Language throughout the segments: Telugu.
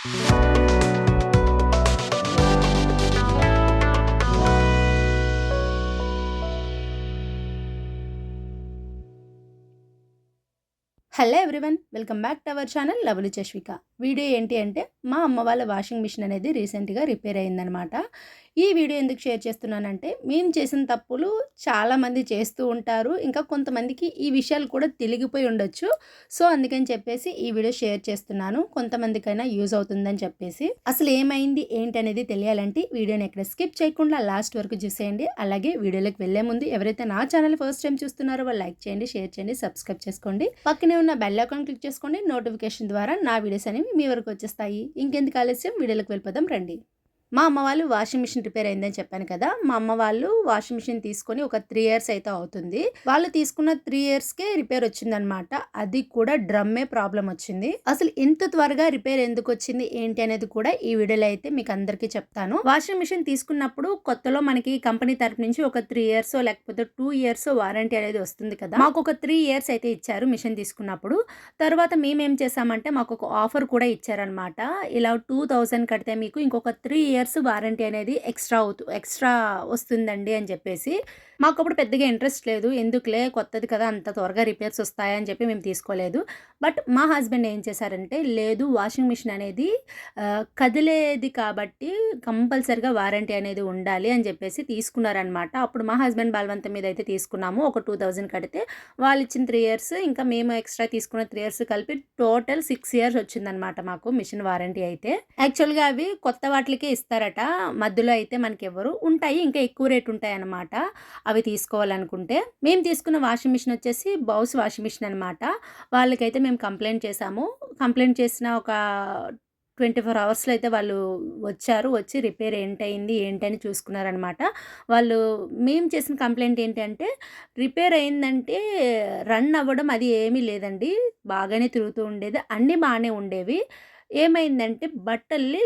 Hello everyone welcome back to our channel lovely Chashvika video ఏంటి అంటే మా అమ్మ వాళ్ళ వాషింగ్ మిషన్ అనేది రీసెంట్గా రిపేర్ అయిందనమాట ఈ వీడియో ఎందుకు షేర్ చేస్తున్నానంటే మేము చేసిన తప్పులు చాలామంది చేస్తూ ఉంటారు. ఇంకా కొంతమందికి ఈ విషయాలు కూడా తెలిగిపోయి ఉండొచ్చు. సో అందుకని చెప్పేసి ఈ వీడియో షేర్ చేస్తున్నాను. కొంతమందికైనా యూజ్ అవుతుందని చెప్పేసి. అసలు ఏమైంది? ఏంటి అనేది తెలియాలంటే వీడియోని ఎక్కడ స్కిప్ చేయకుండా లాస్ట్ వరకు చూసేయండి. అలాగే వీడియోలోకి వెళ్ళే ముందు ఎవరైతే నా ఛానల్ ఫస్ట్ టైం చూస్తున్నారో వాళ్ళు లైక్ చేయండి షేర్ చేయండి సబ్స్క్రైబ్ చేసుకోండి. పక్కనే ఉన్న బెల్ అకౌంట్ క్లిక్ చేసుకోండి. నోటిఫికేషన్ ద్వారా నా వీడియోస్ అనేవి మీ వరకు వచ్చేస్తాయి. ఇంకెందుకు ఆలస్యం? వీడియోలోకి వెళ్ళిపోదాం రండి. మా అమ్మ వాళ్ళు వాషింగ్ మిషన్ రిపేర్ అయిందని చెప్పాను కదా మా అమ్మ వాళ్ళు వాషింగ్ మిషన్ తీసుకొని ఒక త్రీ ఇయర్స్ అయితే అవుతుంది. వాళ్ళు తీసుకున్న త్రీ ఇయర్స్కే రిపేర్ వచ్చిందనమాట అది కూడా డ్రమ్మే ప్రాబ్లం వచ్చింది. అసలు ఇంత త్వరగా రిపేర్ ఎందుకు వచ్చింది ఏంటి అనేది కూడా ఈ వీడియోలో అయితే మీకు అందరికీ చెప్తాను. వాషింగ్ మిషన్ తీసుకున్నప్పుడు కొత్తలో మనకి కంపెనీ తరపు నుంచి ఒక త్రీ ఇయర్స్ లేకపోతే టూ ఇయర్స్ వారంటీ అనేది వస్తుంది కదా. మాకు ఒక త్రీ ఇయర్స్ అయితే ఇచ్చారు మిషన్ తీసుకున్నప్పుడు. తర్వాత మేము ఏం చేసామంటే మాకు ఒక ఆఫర్ కూడా ఇచ్చారనమాట ఇలా టూ థౌజండ్ కడితే మీకు ఇంకొక త్రీ ఇయర్స్ ఇయర్స్ వారంటీ అనేది ఎక్స్ట్రా అవుతూ ఎక్స్ట్రా వస్తుందండి అని చెప్పేసి. మాకు అప్పుడు పెద్దగా ఇంట్రెస్ట్ లేదు. ఎందుకులే? కొత్తది కదా అంత త్వరగా రిపేర్స్ వస్తాయని చెప్పి మేము తీసుకోలేదు. బట్ మా హస్బెండ్ ఏం చేశారంటే లేదు వాషింగ్ మిషన్ అనేది కదిలేది కాబట్టి కంపల్సరిగా వారంటీ అనేది ఉండాలి అని చెప్పేసి తీసుకున్నారనమాట అప్పుడు మా హస్బెండ్ బలవంతం మీద అయితే తీసుకున్నాము. ఒక టూ థౌజండ్ కడితే వాళ్ళు ఇచ్చిన త్రీ ఇయర్స్ ఇంకా మేము ఎక్స్ట్రా తీసుకున్న త్రీ ఇయర్స్ కలిపి టోటల్ సిక్స్ ఇయర్స్ వచ్చిందనమాట మాకు మిషన్ వారంటీ అయితే. యాక్చువల్గా అవి కొత్త వాటికే ఇస్తారట మధ్యలో అయితే మనకి ఎవరు ఉంటాయి. ఇంకా ఎక్కువ రేట్ ఉంటాయి అన్నమాట అవి తీసుకోవాలనుకుంటే మేము తీసుకున్న వాషింగ్ మిషన్ వచ్చేసి బౌస్ వాషింగ్ మిషన్ అనమాట వాళ్ళకైతే మేము కంప్లైంట్ చేసాము కంప్లైంట్ చేసిన ఒక ట్వంటీ ఫోర్ అవర్స్లో అయితే వాళ్ళు వచ్చారు. వచ్చి రిపేర్ ఏంటయింది ఏంటని చూసుకున్నారనమాట వాళ్ళు మేము చేసిన కంప్లైంట్ ఏంటంటే రిపేర్ అయిందంటే రన్ అవ్వడం అది ఏమీ లేదండి. బాగానే తిరుగుతూ ఉండేది. అన్నీ బాగానే ఉండేవి. ఏమైందంటే బట్టల్ని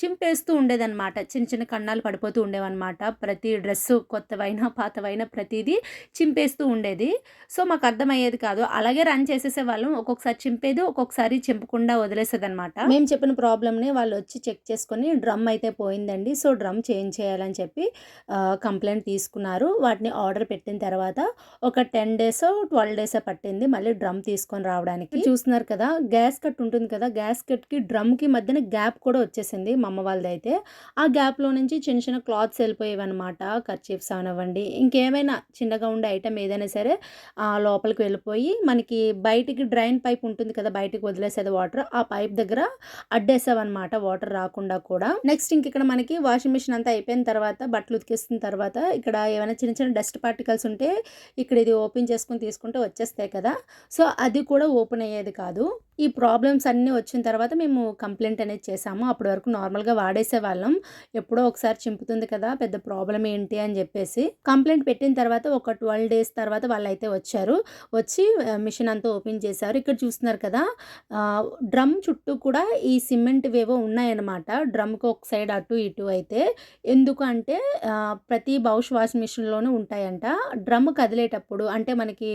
చింపేస్తూ ఉండేదన్నమాట. చిన్న చిన్న కన్నాలు పడిపోతూ ఉండేవన్నమాట. ప్రతి డ్రెస్సు కొత్తవైనా పాతవైనా ప్రతిదీ చింపేస్తూ ఉండేది. సో మాకు అర్థమయ్యేది కాదు. అలాగే రన్ చేసేసే వాళ్ళం ఒక్కొక్కసారి చింపేది ఒక్కొక్కసారి చింపకుండా వదిలేసేది అనమాట మేము చెప్పిన ప్రాబ్లమ్ని వాళ్ళు వచ్చి చెక్ చేసుకొని డ్రమ్ అయితే పోయిందండి. సో డ్రమ్ చేంజ్ చేయాలని చెప్పి కంప్లైంట్ తీసుకున్నారు. వాటిని ఆర్డర్ పెట్టిన తర్వాత ఒక టెన్ డేస్ ట్వెల్వ్ డేస్ పట్టింది మళ్ళీ డ్రమ్ తీసుకొని రావడానికి. చూస్తున్నారు కదా గ్యాస్ కట్ ఉంటుంది కదా గ్యాస్ కట్కి ఈ డ్రమ్కి మధ్యన గ్యాప్ కూడా వచ్చేసింది మా అమ్మ వాళ్ళది అయితే ఆ గ్యాప్లో నుంచి చిన్న చిన్న క్లాత్స్ వెళ్ళిపోయేవన్నమాట. కర్చీఫ్స్ అవనివ్వండి ఇంకేమైనా చిన్నగా ఉండే ఐటమ్ ఏదైనా సరే లోపలికి వెళ్ళిపోయి మనకి బయటికి డ్రైన్ పైప్ ఉంటుంది కదా బయటికి వదిలేసేది వాటర్ ఆ పైప్ దగ్గర అడ్డేసావన్నమాట వాటర్ రాకుండా కూడా. నెక్స్ట్ ఇంక ఇక్కడ మనకి వాషింగ్ మిషన్ అంతా అయిపోయిన తర్వాత బట్టలు ఉతికిస్తున్న తర్వాత ఇక్కడ ఏమైనా చిన్న చిన్న డస్ట్ పార్టికల్స్ ఉంటే ఇక్కడ ఇది ఓపెన్ చేసుకుని తీసుకుంటే వచ్చేస్తాయి కదా. సో అది కూడా ఓపెన్ అయ్యేది కాదు. ఈ ప్రాబ్లమ్స్ అన్నీ వచ్చిన తర్వాత మేము మేము కంప్లైంట్ అనేది చేసాము అప్పటి వరకు నార్మల్గా వాడేసే వాళ్ళం. ఎప్పుడో ఒకసారి చింపుతుంది కదా పెద్ద ప్రాబ్లం ఏంటి అని చెప్పేసి. కంప్లైంట్ పెట్టిన తర్వాత ఒక ట్వెల్వ్ డేస్ తర్వాత వాళ్ళు అయితే వచ్చారు. వచ్చి మిషన్ అంతా ఓపెన్ చేశారు. ఇక్కడ చూస్తున్నారు కదా డ్రమ్ చుట్టూ కూడా ఈ సిమెంట్ వేవో ఉన్నాయన్నమాట. డ్రమ్కి ఒక సైడ్ అటు ఇటు అయితే. ఎందుకంటే ప్రతి బౌష్ వాష్ మిషన్లోనూ ఉంటాయంట. డ్రమ్ కదిలేటప్పుడు అంటే మనకి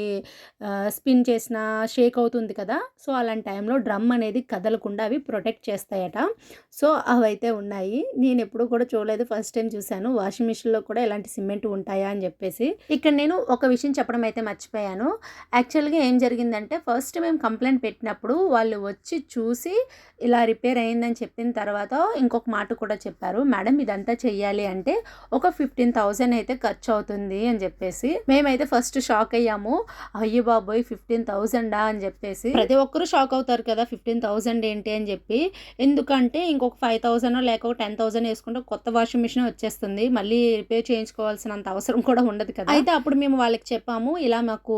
స్పిన్ చేసిన షేక్ అవుతుంది కదా సో అలాంటి టైంలో డ్రమ్ అనేది కదలకుండా అవి ప్రొటెక్ట్ చేస్తాయట. సో అవైతే ఉన్నాయి. నేను ఎప్పుడు కూడా చూడలేదు. ఫస్ట్ టైం చూశాను. వాషింగ్ మిషన్లో కూడా ఎలాంటి సిమెంట్ ఉంటాయా అని చెప్పేసి. ఇక్కడ నేను ఒక విషయం చెప్పడం అయితే మర్చిపోయాను. యాక్చువల్గా ఏం జరిగిందంటే ఫస్ట్ మేము కంప్లైంట్ పెట్టినప్పుడు వాళ్ళు వచ్చి చూసి ఇలా రిపేర్ అయిందని చెప్పిన తర్వాత ఇంకొక మాట కూడా చెప్పారు. మేడం ఇదంతా చెయ్యాలి అంటే ఒక ఫిఫ్టీన్ థౌజండ్ అయితే ఖర్చు అవుతుంది అని చెప్పేసి. మేమైతే ఫస్ట్ షాక్ అయ్యాము. అయ్యో బాబోయ్ ఫిఫ్టీన్ థౌజండా అని చెప్పేసి. ప్రతి ఒక్కరు షాక్ అవుతారు కదా. ఫిఫ్టీన్ థౌజండ్ ఏంటి అని చెప్పి ఎందుకంటే ఇంకొక ఫైవ్ థౌసండ్ లేక టెన్ థౌసండ్ వేసుకుంటే కొత్త వాషింగ్ మిషన్ వచ్చేస్తుంది. మళ్ళీ రిపేర్ చేయించుకోవాల్సినంత అవసరం కూడా ఉండదు కదా. అయితే అప్పుడు మేము వాళ్ళకి చెప్పాము ఇలా మాకు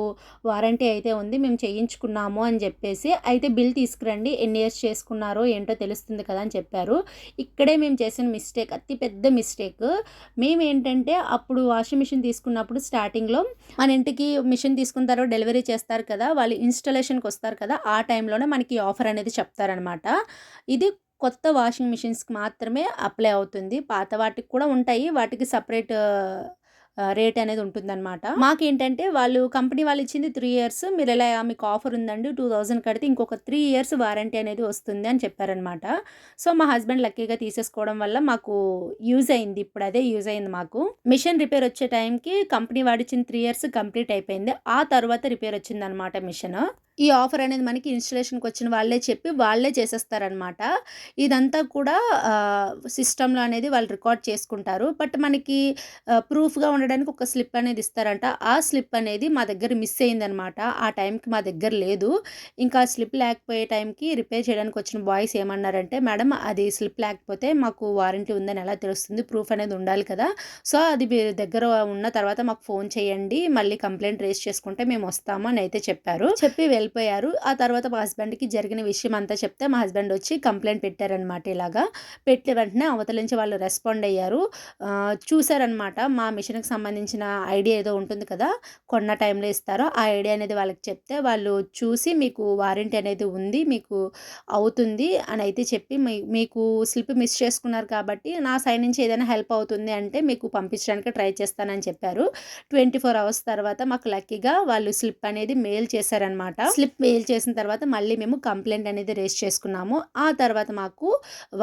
వారంటీ అయితే ఉంది మేము చేయించుకున్నాము అని చెప్పేసి అయితే బిల్ తీసుకురండి ఎన్ని ఇయర్స్ చేసుకున్నారో ఏంటో తెలుస్తుంది కదా అని చెప్పారు. ఇక్కడే మేము చేసిన మిస్టేక్ అతి పెద్ద మిస్టేక్ మేము ఏంటంటే అప్పుడు వాషింగ్ మిషన్ తీసుకున్నప్పుడు స్టార్టింగ్లో మన ఇంటికి మిషన్ తీసుకున్న తర్వాత డెలివరీ చేస్తారు కదా వాళ్ళు ఇన్స్టలేషన్కి వస్తారు కదా ఆ టైంలోనే మనకి ఆఫర్ అనేది చెప్తారనమాట ఇది కొత్త వాషింగ్ మిషన్స్కి మాత్రమే అప్లై అవుతుంది. పాత వాటికి కూడా ఉంటాయి. వాటికి సపరేట్ రేట్ అనేది ఉంటుందన్నమాట. మాకేంటంటే వాళ్ళు కంపెనీ వాళ్ళు ఇచ్చింది త్రీ ఇయర్స్ మీరు ఇలా మీకు ఆఫర్ ఉందండి టూ థౌజండ్ కడితే ఇంకొక త్రీ ఇయర్స్ వారంటీ అనేది వస్తుంది అని చెప్పారనమాట సో మా హస్బెండ్ లక్కీగా తీసేసుకోవడం వల్ల మాకు యూజ్ అయింది. ఇప్పుడు అదే యూజ్ అయింది మాకు. మిషన్ రిపేర్ వచ్చే టైంకి కంపెనీ వాడిచ్చిన త్రీ ఇయర్స్ కంప్లీట్ అయిపోయింది. ఆ తర్వాత రిపేర్ వచ్చింది అనమాట మిషన్ ఈ ఆఫర్ అనేది మనకి ఇన్స్టలేషన్కి వచ్చిన వాళ్ళే చెప్పి వాళ్ళే చేసేస్తారనమాట ఇదంతా కూడా సిస్టంలో అనేది వాళ్ళు రికార్డ్ చేసుకుంటారు. బట్ మనకి ప్రూఫ్గా ఉండడానికి ఒక స్లిప్ అనేది ఇస్తారంట. ఆ స్లిప్ అనేది మా దగ్గర మిస్ అయిందనమాట. ఆ టైంకి మా దగ్గర లేదు. ఇంకా స్లిప్ లేకపోయే టైంకి రిపేర్ చేయడానికి వచ్చిన బాయ్స్ ఏమన్నారంటే మేడం అది స్లిప్ లేకపోతే మాకు వారంటీ ఉందని ఎలా తెలుస్తుంది? ప్రూఫ్ అనేది ఉండాలి కదా. సో అది మీరు దగ్గర ఉన్న తర్వాత మాకు ఫోన్ చేయండి. మళ్ళీ కంప్లైంట్ రేస్ చేసుకుంటే మేము వస్తాము అని అయితే చెప్పారు. చెప్పి వెళ్ళిపోయారు. ఆ తర్వాత మా హస్బెండ్కి జరిగిన విషయం అంతా చెప్తే మా హస్బెండ్ వచ్చి కంప్లైంట్ పెట్టారనమాట ఇలాగా. పెట్టిన వెంటనే అవతల నుంచి వాళ్ళు రెస్పాండ్ అయ్యారు. చూసారనమాట మా మిషన్కి సంబంధించిన ఐడియా ఏదో ఉంటుంది కదా కొన్న టైంలో ఇస్తారో ఆ ఐడియా అనేది వాళ్ళకి చెప్తే వాళ్ళు చూసి మీకు వారంటీ అనేది ఉంది మీకు అవుతుంది అని అయితే చెప్పి మీకు స్లిప్ మిస్ చేసుకున్నారు కాబట్టి నా సైడ్ నుంచి ఏదైనా హెల్ప్ అవుతుంది అంటే మీకు పంపించడానికి ట్రై చేస్తానని చెప్పారు. ట్వంటీ ఫోర్ అవర్స్ తర్వాత మాకు లక్కీగా వాళ్ళు స్లిప్ అనేది మెయిల్ చేశారనమాట స్లిప్ మెయిల్ చేసిన తర్వాత మళ్ళీ మేము కంప్లైంట్ అనేది రేస్ చేసుకున్నాము. ఆ తర్వాత మాకు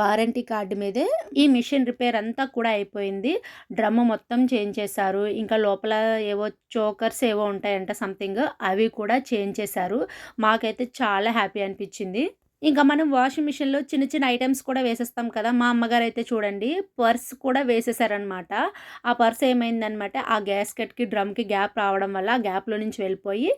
వారంటీ కార్డు మీదే ఈ మిషన్ రిపేర్ అంతా కూడా అయిపోయింది. డ్రమ్ మొత్తం చేంజ్ చేశారు. ఇంకా లోపల ఏవో చోకర్స్ ఏవో ఉంటాయంట సంథింగ్ అవి కూడా చేంజ్ చేశారు. మాకైతే చాలా హ్యాపీ అనిపించింది. ఇంకా మనం వాషింగ్ మిషన్లో చిన్న చిన్న ఐటమ్స్ కూడా వేసేస్తాం కదా. మా అమ్మగారు అయితే చూడండి పర్స్ కూడా వేసేసారనమాట ఆ పర్స్ ఏమైందనమాట ఆ గ్యాస్కెట్కి డ్రమ్కి గ్యాప్ రావడం వల్ల ఆ గ్యాప్లో నుంచి వెళ్ళిపోయి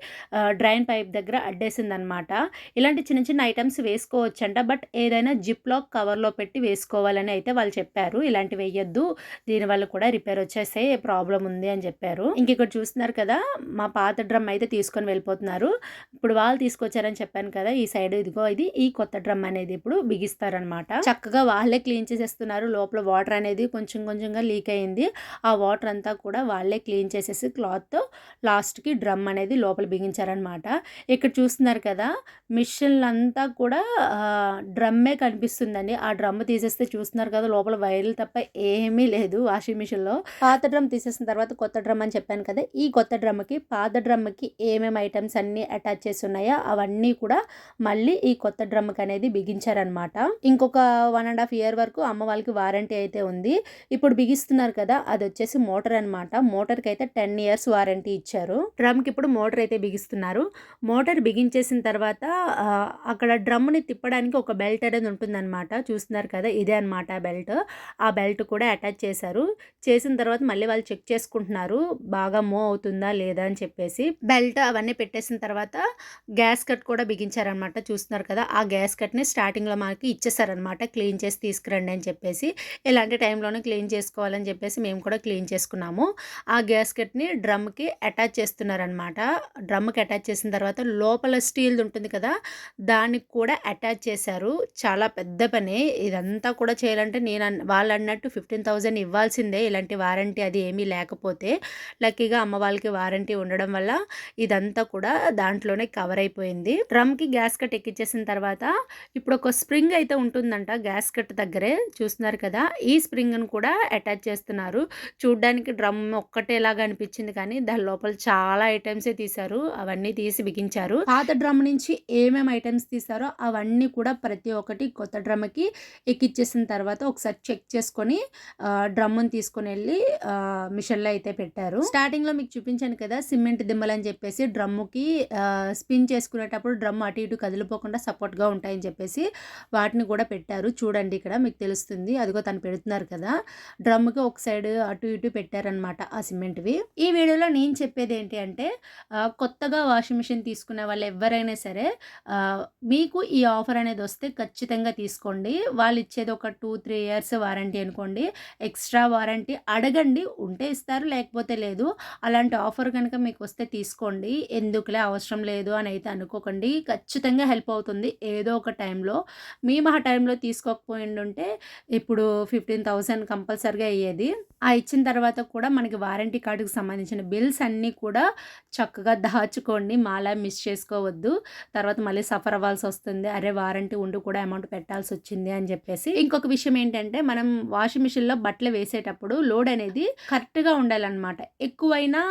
డ్రైన్ పైప్ దగ్గర అడ్డేసిందనమాట ఇలాంటి చిన్న చిన్న ఐటమ్స్ వేసుకోవచ్చంట బట్ ఏదైనా జిప్ లాక్ కవర్లో పెట్టి వేసుకోవాలని అయితే వాళ్ళు చెప్పారు. ఇలాంటివి వేయొద్దు దీనివల్ల కూడా రిపేర్ వచ్చేసే ప్రాబ్లం ఉంది అని చెప్పారు. ఇంక ఇక్కడ చూస్తున్నారు కదా మా పాత డ్రమ్ అయితే తీసుకొని వెళ్ళిపోతున్నారు. ఇప్పుడు వాళ్ళు తీసుకొచ్చారని చెప్పాను కదా ఈ సైడ్ ఇదిగో ఇది. ఈ కొత్త డ్రమ్ అనేది ఇప్పుడు బిగిస్తారనమాట చక్కగా వాళ్ళే క్లీన్ చేసేస్తున్నారు. లోపల వాటర్ అనేది కొంచెం కొంచెంగా లీక్ అయింది. ఆ వాటర్ అంతా కూడా వాళ్ళే క్లీన్ చేసేసి క్లాత్తో లాస్ట్కి డ్రమ్ అనేది లోపల బిగించారనమాట ఇక్కడ చూస్తున్నారు కదా మిషన్లంతా కూడా డ్రమ్మే కనిపిస్తుందండి. ఆ డ్రమ్ తీసేస్తే చూస్తున్నారు కదా లోపల వైర్లు తప్ప ఏమీ లేదు వాషింగ్ మిషన్లో. పాత డ్రమ్ తీసేసిన తర్వాత కొత్త డ్రమ్ అని చెప్పాను కదా ఈ కొత్త డ్రమ్కి పాత డ్రమ్కి ఏమేమి ఐటమ్స్ అన్నీ అటాచ్ చేసి ఉన్నాయో అవన్నీ కూడా మళ్ళీ ఈ కొత్త డ్రమ్ డ్రమ్కి అనేది బిగించారనమాట. ఇంకొక వన్ అండ్ హాఫ్ ఇయర్ వరకు అమ్మ వాళ్ళకి వారంటీ అయితే ఉంది. ఇప్పుడు బిగిస్తున్నారు కదా అది వచ్చేసి మోటార్ అనమాట మోటార్కి అయితే టెన్ ఇయర్స్ వారంటీ ఇచ్చారు. డ్రమ్కి ఇప్పుడు మోటార్ అయితే బిగిస్తున్నారు. మోటార్ బిగించేసిన తర్వాత అక్కడ డ్రమ్ని తిప్పడానికి ఒక బెల్ట్ అనేది ఉంటుందన్నమాట. చూస్తున్నారు కదా ఇదే అనమాట బెల్ట్. ఆ బెల్ట్ కూడా అటాచ్ చేశారు. చేసిన తర్వాత మళ్ళీ వాళ్ళు చెక్ చేసుకుంటున్నారు. బాగా మూవ్ అవుతుందా లేదా అని చెప్పేసి. బెల్ట్ అవన్నీ పెట్టేసిన తర్వాత గ్యాస్ కట్ కూడా బిగించారనమాట చూస్తున్నారు కదా ఆ గ్యాస్ కట్ని స్టార్టింగ్లో మనకి ఇచ్చేసారనమాట క్లీన్ చేసి తీసుకురండి అని చెప్పేసి ఇలాంటి టైంలోనే క్లీన్ చేసుకోవాలని చెప్పేసి మేము కూడా క్లీన్ చేసుకున్నాము. ఆ గ్యాస్ కట్ని డ్రమ్కి అటాచ్ చేస్తున్నారనమాట డ్రమ్కి అటాచ్ చేసిన తర్వాత లోపల స్టీల్ ఉంటుంది కదా దానికి కూడా అటాచ్ చేశారు. చాలా పెద్ద పని. ఇదంతా కూడా చేయాలంటే నేను వాళ్ళు అన్నట్టు ఫిఫ్టీన్ థౌజండ్ ఇవ్వాల్సిందే. ఇలాంటి వారంటీ అది ఏమీ లేకపోతే లక్కీగా అమ్మ వాళ్ళకి వారంటీ ఉండడం వల్ల ఇదంతా కూడా దాంట్లోనే కవర్ అయిపోయింది. డ్రమ్కి గ్యాస్ కట్ ఎక్కించేసిన తర్వాత ఇప్పుడు ఒక స్ప్రింగ్ అయితే ఉంటుందంట గ్యాస్ కట్ దగ్గరే చూస్తున్నారు కదా! ఈ స్ప్రింగ్ను కూడా అటాచ్ చేస్తున్నారు. చూడ్డానికి డ్రమ్ ఒక్కటేలాగా అనిపించింది కానీ దాని లోపల చాలా ఐటమ్సే తీశారు. అవన్నీ తీసి బిగించారు. పాత డ్రమ్ నుంచి ఏమేమి ఐటమ్స్ తీసారో అవన్నీ కూడా ప్రతి ఒక్కటి కొత్త డ్రమ్కి ఎక్కిచ్చేసిన తర్వాత ఒకసారి చెక్ చేసుకొని డ్రమ్ను తీసుకొని వెళ్ళి మిషన్లో అయితే పెట్టారు. స్టార్టింగ్లో మీకు చూపించాను కదా! సిమెంట్ దిమ్మలు అని చెప్పేసి డ్రమ్ముకి స్పిన్ చేసుకునేటప్పుడు డ్రమ్ అటు ఇటు కదిలిపోకుండా సపోర్ట్గా ఉంటాయని చెప్పేసి వాటిని కూడా పెట్టారు. చూడండి ఇక్కడ మీకు తెలుస్తుంది. అదిగో తను పెడుతున్నారు కదా. డ్రమ్కి ఒక సైడ్ అటు ఇటు పెట్టారనమాట ఆ సిమెంట్వి. ఈ వీడియోలో నేను చెప్పేది ఏంటి అంటే కొత్తగా వాషింగ్ మిషన్ తీసుకునే వాళ్ళు ఎవరైనా సరే మీకు ఈ ఆఫర్ అనేది వస్తే ఖచ్చితంగా తీసుకోండి. వాళ్ళు ఇచ్చేది ఒక టూ త్రీ ఇయర్స్ వారంటీ అనుకోండి. ఎక్స్ట్రా వారంటీ అడగండి. ఉంటే ఇస్తారు లేకపోతే లేదు. అలాంటి ఆఫర్ కనుక మీకు వస్తే తీసుకోండి. ఎందుకులే అవసరం లేదు అని అయితే అనుకోకండి. ఖచ్చితంగా హెల్ప్ అవుతుంది. ఏదో ఒక టైంలో మేము ఆ టైంలో తీసుకోకపోయిండుంటే ఇప్పుడు ఫిఫ్టీన్ థౌసండ్ కంపల్సరిగా అయ్యేది. ఆ ఇచ్చిన తర్వాత కూడా మనకి వారంటీ కార్డుకి సంబంధించిన బిల్స్ అన్నీ కూడా చక్కగా దాచుకోండి. మాలా మిస్ చేసుకోవద్దు. తర్వాత మళ్ళీ సఫర్ అవ్వాల్సి వస్తుంది అరే వారంటీ ఉండి కూడా అమౌంట్ పెట్టాల్సి వచ్చింది అని చెప్పేసి. ఇంకొక విషయం ఏంటంటే మనం వాషింగ్ మిషన్లో బట్టలు వేసేటప్పుడు లోడ్ అనేది కరెక్ట్గా ఉండాలన్నమాట. ఎక్కువైనా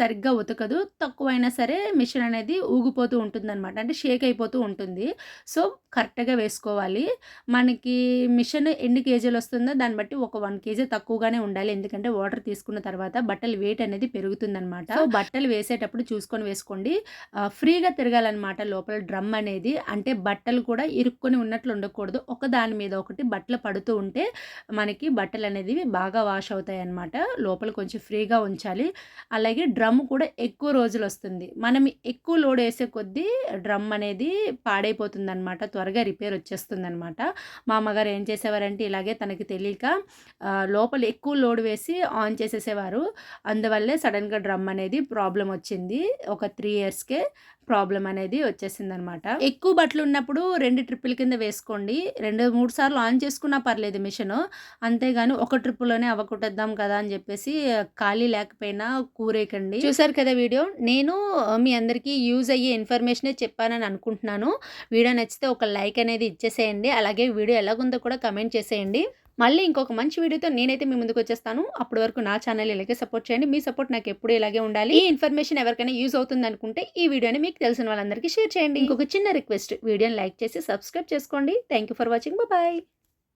సరిగ్గా ఉతకదు. తక్కువైనా సరే మిషన్ అనేది ఊగిపోతూ ఉంటుంది అనమాట అంటే షేక్ అయిపోతూ ఉంటుంది. సో కరెక్ట్గా వేసుకోవాలి. మనకి మిషన్ ఎన్ని కేజీలు వస్తుందో దాన్ని బట్టి ఒక వన్ కేజీ తక్కువగానే ఉండాలి. ఎందుకంటే వాటర్ తీసుకున్న తర్వాత బట్టలు వెయిట్ అనేది పెరుగుతుందన్నమాట. సో బట్టలు వేసేటప్పుడు చూసుకొని వేసుకోండి. ఫ్రీగా తిరగాలన్నమాట లోపల డ్రమ్ అనేది. అంటే బట్టలు కూడా ఇరుక్కొని ఉన్నట్లు ఉండకూడదు. ఒక దాని మీద ఒకటి బట్టలు పడుతూ ఉంటే మనకి బట్టలు అనేది బాగా వాష్ అవుతాయి అన్నమాట లోపల కొంచెం ఫ్రీగా ఉంచాలి. అలాగే డ్రమ్ కూడా ఎక్కువ రోజులు వస్తుంది. మనం ఎక్కువ లోడ్ వేసే కొద్దీ డ్రమ్ అనేది పాడైపోతుంది. అనమాట త్వరగా రిపేర్ వచ్చేస్తుంది అనమాట మా అమ్మగారు ఏం చేసేవారంటే ఇలాగే తనకి తెలియక లోపల ఎక్కువ లోడ్ వేసి ఆన్ చేసేసేవారు. అందువల్లే సడన్గా డ్రమ్ అనేది ప్రాబ్లం వచ్చింది ఒక త్రీ ఇయర్స్కే. ప్రాబ్లం అనేది వచ్చేసింది అనమాట ఎక్కువ బట్టలు ఉన్నప్పుడు రెండు ట్రిప్పుల కింద వేసుకోండి. రెండు మూడు సార్లు ఆన్ చేసుకున్నా పర్లేదు మిషన్. అంతేగాని ఒక ట్రిప్పులోనే అవ్వకొట్టేద్దాం కదా అని చెప్పేసి ఖాళీ లేకపోయినా కూరేకండి చూసారు కదా వీడియో? నేను మీ అందరికీ యూజ్ అయ్యే ఇన్ఫర్మేషనే చెప్పానని అనుకుంటున్నాను. వీడియో నచ్చితే ఒక లైక్ అనేది ఇచ్చేసేయండి. అలాగే వీడియో ఎలాగుందో కూడా కమెంట్ చేసేయండి. మళ్ళీ ఇంకొక మంచి వీడియోతో నేనైతే మీ ముందుకు వచ్చేస్తాను. అప్పటి వరకు నా ఛానల్ ఇలాగే సపోర్ట్ చేయండి. మీ సపోర్ట్ నాకు ఎప్పుడు ఇలాగే ఉండాలి. ఈ ఇన్ఫర్మేషన్ ఎవరికైనా యూజ్ అవుతుంది అనుకుంటే ఈ వీడియోని మీకు తెలిసిన వాళ్ళందరికీ షేర్ చేయండి. ఇంకొక చిన్న రిక్వెస్ట్ వీడియోని లైక్ చేసి సబ్స్క్రైబ్ చేసుకోండి. Thank you for watching. Bye.